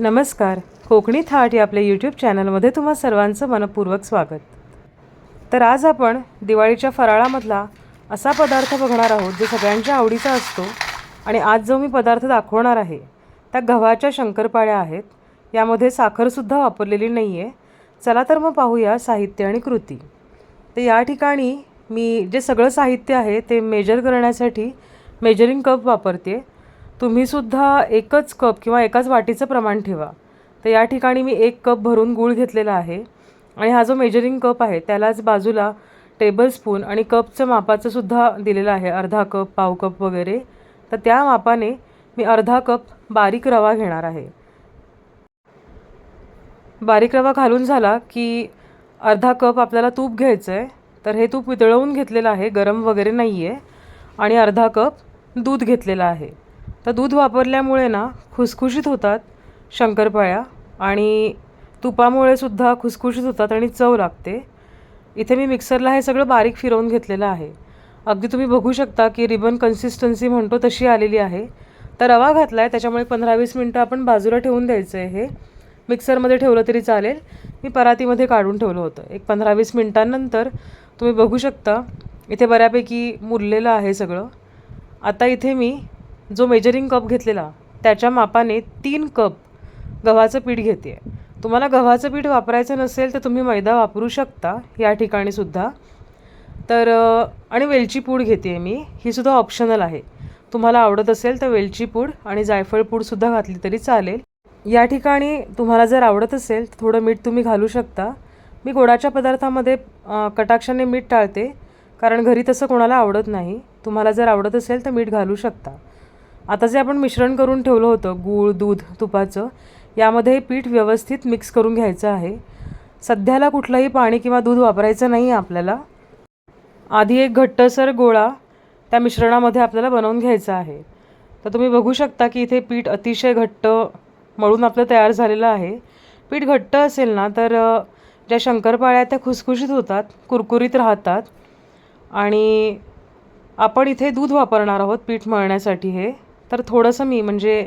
नमस्कार. कोकणी थाट या आपल्या यूट्यूब चॅनलमध्ये तुम्हा सर्वांचं मनपूर्वक स्वागत. तर आज आपण दिवाळीच्या फराळामधला असा पदार्थ बघणार आहोत जो सगळ्यांच्या आवडीचा असतो आणि आज जो मी पदार्थ दाखवणार आहे त्या गव्हाच्या शंकरपाळ्या आहेत. यामध्ये साखरसुद्धा वापरलेली नाही आहे चला तर मग पाहूया साहित्य आणि कृती. तर या ठिकाणी मी जे सगळं साहित्य आहे ते मेजर करण्यासाठी मेजरिंग कप वापरते. तुम्हीसुद्धा एकच कप किंवा एकाच वाटीचं प्रमाण ठेवा. तर या ठिकाणी मी एक कप भरून गूळ घेतलेला आहे आणि हा जो मेजरिंग कप आहे त्यालाच बाजूला टेबलस्पून आणि कपचं मापाचं सुद्धा दिलेलं आहे अर्धा कप पाव कप वगैरे. तर त्या मापाने मी अर्धा कप बारीक रवा घेणार आहे. बारीक रवा घालून झाला की अर्धा कप आपल्याला तूप घ्यायचं आहे तर हे तूप वितळवून घेतलेलं आहे गरम वगैरे नाही आहे आणि अर्धा कप दूध घेतलेलं आहे. तर दूध वापरल्यामुळे ना खुसखुशीत होतात शंकरपाळ्या आणि तुपामुळे सुद्धा खुसखुशीत होतात आणि चव लागते. इथे मी मिक्सरला हे सगळं बारीक फिरवून घेतलेलं आहे. अगदी तुम्ही बघू शकता की रिबन कन्सिस्टन्सी म्हणतो तशी आलेली आहे. तर रवा घातला आहे त्याच्यामुळे पंधरा वीस मिनटं आपण बाजूला ठेवून द्यायचं आहे हे. मिक्सरमध्ये ठेवलं तरी चालेल. मी परातीमध्ये काढून ठेवलं होतं. एक पंधरा वीस मिनटांनंतर तुम्ही बघू शकता. इथे बऱ्यापैकी मुरलेलं आहे सगळं. आता इथे मी जो मेजरिंग कप घेतलेला त्याच्या मापाने तीन कप गव्हाचं पीठ घेते तुम्हाला गव्हाचं पीठ वापरायचं नसेल तर तुम्ही मैदा वापरू शकता या ठिकाणी सुद्धा. तर आणि वेलची पूड घेते मी ही सुद्धा ऑप्शनल आहे. तुम्हाला आवडत असेल तर वेलची पूड आणि जायफळ पूडसुद्धा घातली तरी चालेल. या ठिकाणी तुम्हाला जर आवडत असेल तर थोडं मीठ तुम्ही घालू शकता. मी गोडाच्या पदार्थामध्ये कटाक्षाने मीठ टाळते कारण घरी तसं कोणाला आवडत नाही. तुम्हाला जर आवडत असेल तर मीठ घालू शकता. आता जे आपण मिश्रण करून ठेवलं होतं गूळ दूध तुपाचं यामध्ये हे पीठ व्यवस्थित मिक्स करून घ्यायचं आहे. सध्याला कुठलंही पाणी किंवा दूध वापरायचं नाही आहे आपल्याला. आधी एक घट्टसर गोळा त्या मिश्रणामध्ये आपल्याला बनवून घ्यायचा आहे. तर तुम्ही बघू शकता की इथे पीठ अतिशय घट्ट मळून आपलं तयार झालेलं आहे. पीठ घट्ट असेल ना तर ज्या शंकरपाळ्या त्या खुसखुशीत होतात कुरकुरीत राहतात. आणि आपण इथे दूध वापरणार आहोत पीठ मळण्यासाठी हे. तर थोडंसं मी म्हणजे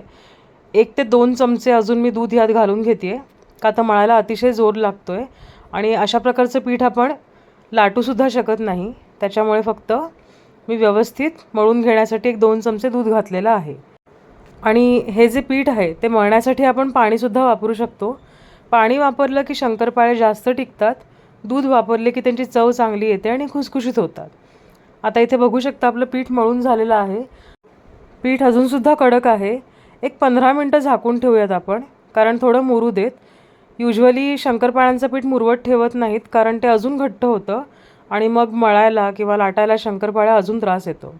एक ते दोन चमचे अजून मी दूध यात घालून घेते का तर मळायला अतिशय जोर लागतो आहे आणि अशा प्रकारचं पीठ आपण लाटूसुद्धा शकत नाही. त्याच्यामुळे फक्त मी व्यवस्थित मळून घेण्यासाठी एक दोन चमचे दूध घातलेलं आहे. आणि हे जे पीठ आहे ते मळण्यासाठी आपण पाणीसुद्धा वापरू शकतो. पाणी वापरलं की शंकरपाळे जास्त टिकतात दूध वापरले की त्यांची चव चांगली येते आणि खुसखुशीत होतात. आता इथे बघू शकता आपलं पीठ मळून झालेलं आहे. पीठ अजूनसुद्धा कडक आहे. एक पंधरा मिनटं झाकून ठेवूयात आपण कारण थोडं मुरू देत. युजली शंकरपाळ्यांचं पीठ मुरवत ठेवत नाहीत कारण ते अजून घट्ट होतं आणि मग मळायला किंवा लाटायला शंकरपाळ्या अजून त्रास येतो.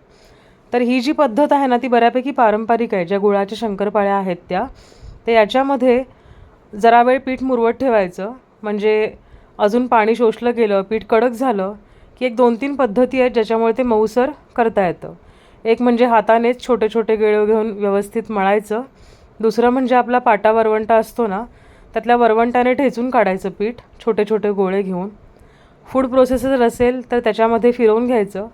तर ही जी पद्धत आहे ना ती बऱ्यापैकी पारंपरिक आहे. ज्या गुळाच्या शंकरपाळ्या आहेत त्या तर याच्यामध्ये जरा वेळ पीठ मुरवत ठेवायचं. म्हणजे अजून पाणी शोषलं गेलं पीठ कडक झालं की एक दोन तीन पद्धती आहेत ज्याच्यामुळे ते मऊसर करता येतं. एक म्हणजे हातानेच छोटे छोटे गेळे घेऊन व्यवस्थित मळायचं. दुसरं म्हणजे आपला पाटा वरवंटा असतो ना त्यातल्या वरवंटाने ठेचून काढायचं पीठ छोटे छोटे गोळे घेऊन. फूड प्रोसेसर असेल तर त्याच्यामध्ये फिरवून घ्यायचं.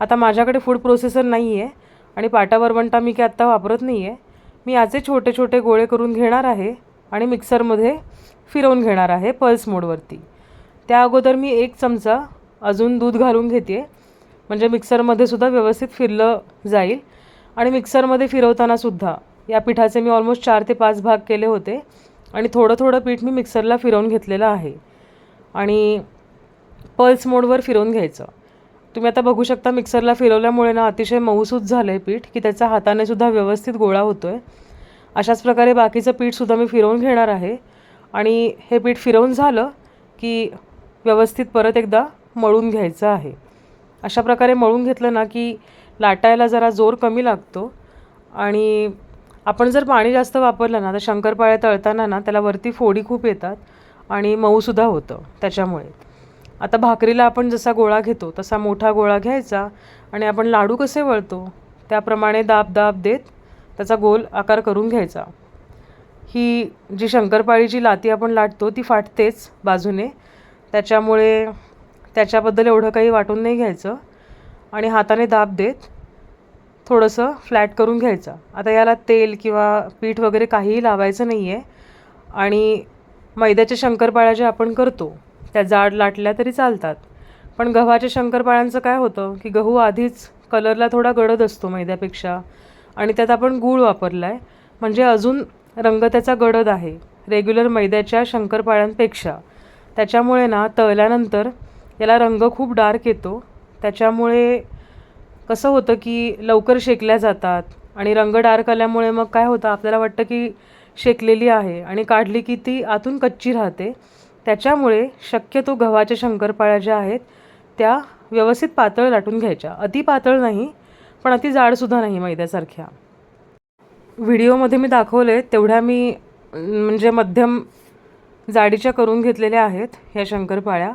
आता माझ्याकडे फूड प्रोसेसर नाही आहे आणि पाटा वरवंटा मी काय आत्ता वापरत नाही आहे मी याचे छोटे छोटे गोळे करून घेणार आहे आणि मिक्सरमध्ये फिरवून घेणार आहे पल्स मोडवरती. त्या अगोदर मी एक चमचा अजून दूध घालून घेते. म्हणजे मिक्सरमध्ये सुद्धा व्यवस्थित फिरलं जाईल. आणि मिक्सरमध्ये फिरवताना सुद्धा या पिठाचे मी ऑलमोस्ट चार ते पाच भाग केले होते. आणि थोडं थोडं पीठ मी मिक्सरला फिरवून घेतलेलं आहे. आणि पल्स मोडवर फिरवून घ्यायचं. तुम्ही आता बघू शकता मिक्सरला फिरवल्यामुळे ना अतिशय मऊसूत झालं आहे पीठ की त्याचा हाताने सुद्धा व्यवस्थित गोळा होतो आहे अशाच प्रकारे बाकीचं पीठसुद्धा मी फिरवून घेणार आहे. आणि हे पीठ फिरवून झालं की व्यवस्थित परत एकदा मळून घ्यायचं आहे. अशा प्रकारे मळून घेतलं ना की लाटायला जरा जोर कमी लागतो. आणि आपण जर पाणी जास्त वापरलं ना तर शंकरपाळ्या तळताना ना त्याला वरती फोडी खूप येतात आणि मऊसुद्धा होतं त्याच्यामुळे. आता भाकरीला आपण जसा गोळा घेतो तसा मोठा गोळा घ्यायचा आणि आपण लाडू कसे वळतो त्याप्रमाणे दाब दाब देत त्याचा गोल आकार करून घ्यायचा. ही जी शंकरपाळीची लाती आपण लाटतो ती फाटतेच बाजूने. त्याच्यामुळे त्याच्याबद्दल एवढं काही वाटून नाही घ्यायचं. आणि हाताने दाब देत थोडंसं फ्लॅट करून घ्यायचं. आता याला तेल किंवा पीठ वगैरे काहीही लावायचं नाही आहे आणि मैद्याच्या शंकरपाळ्या ज्या आपण करतो त्या जाड लाटल्या तरी चालतात. पण गव्हाच्या शंकरपाळ्यांचं काय होतं की गहू आधीच कलरला थोडा गडद असतो मैद्यापेक्षा. आणि त्यात आपण गूळ वापरला आहे म्हणजे अजून रंग त्याचा गडद आहे. रेग्युलर मैद्याच्या शंकरपाळ्यांपेक्षा. त्याच्यामुळे ना तळल्यानंतर याला रंग खूप डार्क येतो. त्याच्यामुळे कसं होतं की लवकर शेकल्या जातात आणि रंग डार्क आल्यामुळे मग काय होतं आपल्याला वाटतं की शेकलेली आहे आणि काढली की ती आतून कच्ची राहते. त्याच्यामुळे शक्यतो गव्हाच्या शंकरपाळ्या ज्या आहेत त्या व्यवस्थित पातळ लाटून घ्यायच्या. अति पातळ नाही पण अति जाडसुद्धा नाही मैद्यासारख्या. व्हिडिओमध्ये मी दाखवले तेवढ्या मी म्हणजे मध्यम जाडीच्या करून घेतलेल्या आहेत ह्या शंकरपाळ्या.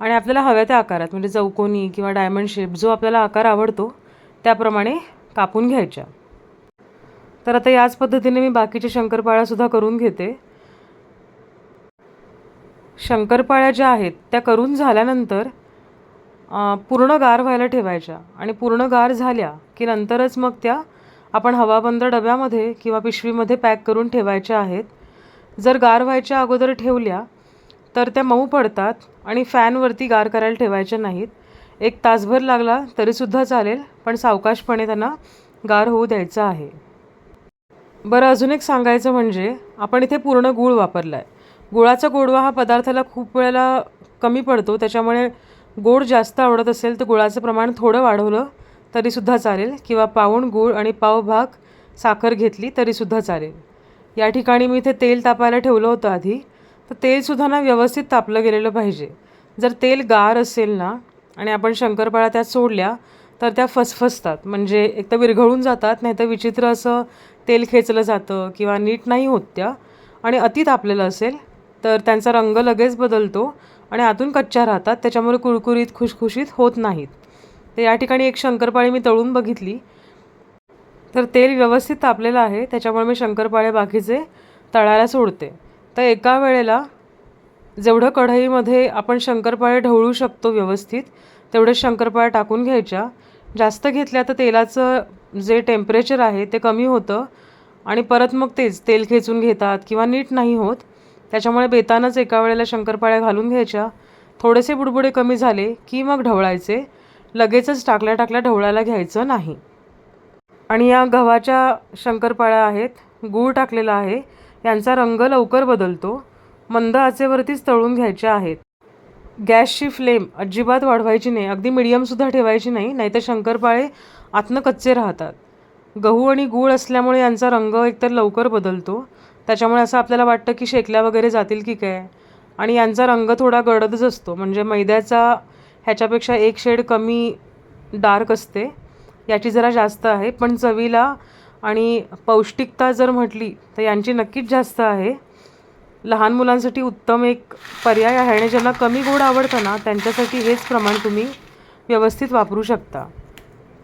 आणि आपल्याला हव्या त्या आकारात म्हणजे चौकोनी किंवा डायमंड शेप जो आपल्याला आकार आवडतो त्याप्रमाणे कापून घ्यायच्या. तर आता याच पद्धतीने मी बाकीच्या शंकरपाळ्यासुद्धा करून घेते. शंकरपाळ्या ज्या आहेत त्या करून झाल्यानंतर पूर्ण गार व्हायला ठेवायच्या. आणि पूर्ण गार झाल्या की नंतरच मग त्या आपण हवाबंद डब्यामध्ये किंवा पिशवीमध्ये पॅक करून ठेवायच्या आहेत. जर गार व्हायच्या अगोदर ठेवल्या तर त्या मऊ पडतात आणि फॅनवरती गार करायला ठेवायच्या नाहीत. एक तासभर लागला तरीसुद्धा चालेल पण सावकाशपणे त्यांना गार होऊ द्यायचं आहे. बरं अजून एक सांगायचं म्हणजे आपण इथे पूर्ण गूळ वापरला आहे गुळाचा गोडवा हा पदार्थाला खूप वेळेला कमी पडतो त्याच्यामुळे गोड जास्त आवडत असेल तर गुळाचं प्रमाण थोडं वाढवलं तरीसुद्धा चालेल किंवा पाऊण गूळ आणि पाव भाग साखर घेतली तरीसुद्धा चालेल. या ठिकाणी मी इथे तेल तापायला ठेवलं होतं आधी तर तेलसुद्धा ना व्यवस्थित तापलं गेलेलं पाहिजे. जर तेल गार असेल ना आणि आपण शंकरपाळ्या त्यात सोडल्या तर त्या फसफसतात. म्हणजे एक तर विरघळून जातात नाही तर विचित्र असं तेल खेचलं जातं किंवा नीट नाही होत त्या. आणि अति तापलेलं असेल तर त्यांचा रंग लगेच बदलतो आणि आतून कच्च्या राहतात. त्याच्यामुळे कुळकुरीत खुशखुशीत होत नाहीत. तर या ठिकाणी एक शंकरपाळी मी तळून बघितली. तर तेल व्यवस्थित तापलेलं आहे त्याच्यामुळे मी शंकरपाळे बाकीचे तळायला सोडते. तर एका वेळेला जेवढं कढईमध्ये आपण शंकरपाळे ढवळू शकतो व्यवस्थित तेवढे शंकरपाळ्या टाकून घ्यायच्या. जास्त घेतल्या तर तेलाचं जे टेम्परेचर आहे ते कमी होतं आणि परत मग तेच तेल खेचून घेतात किंवा नीट नाही होत. त्याच्यामुळे बेतानच एका वेळेला शंकरपाळ्या घालून घ्यायच्या. थोडेसे बुडबुडे कमी झाले की मग ढवळायचे. लगेचच टाकल्या टाकल्या ढवळायला घ्यायचं नाही. आणि या गव्हाच्या शंकरपाळ्या आहेत गूळ टाकलेला आहे. यांचा रंग लवकर बदलतो. मंद आचेवरतीच तळून घ्यायच्या आहेत. गॅसची फ्लेम अजिबात वाढवायची नाही. अगदी मिडियमसुद्धा ठेवायची नाही नाहीतर शंकरपाळे आतनं कच्चे राहतात. गहू आणि गूळ असल्यामुळे यांचा रंग एकतर लवकर बदलतो. त्याच्यामुळे असं आपल्याला वाटतं की शेकल्या वगैरे जातील की काय? आणि यांचा रंग थोडा गडदच असतो. म्हणजे मैद्याचा ह्याच्यापेक्षा एक शेड कमी डार्क असते. याची जरा जास्त आहे. पण चवीला आणि पौष्टिकता जर म्हटली तर यांची नक्कीच जास्त आहे. लहान मुलांसाठी उत्तम एक पर्याय आहे आणि ज्यांना कमी गोड आवडतं ना त्यांच्यासाठी हेच प्रमाण तुम्ही व्यवस्थित वापरू शकता.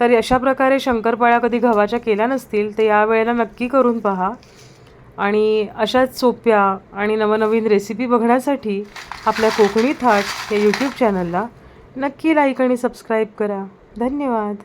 तर अशा प्रकारे शंकरपाळ्या कधी गव्हाच्या केल्या नसतील तर यावेळेला नक्की करून पहा. आणि अशाच सोप्या आणि नवनवीन रेसिपी बघण्यासाठी आपल्या कोकणी थाट या यूट्यूब चॅनलला नक्की लाईक आणि सबस्क्राईब करा. धन्यवाद.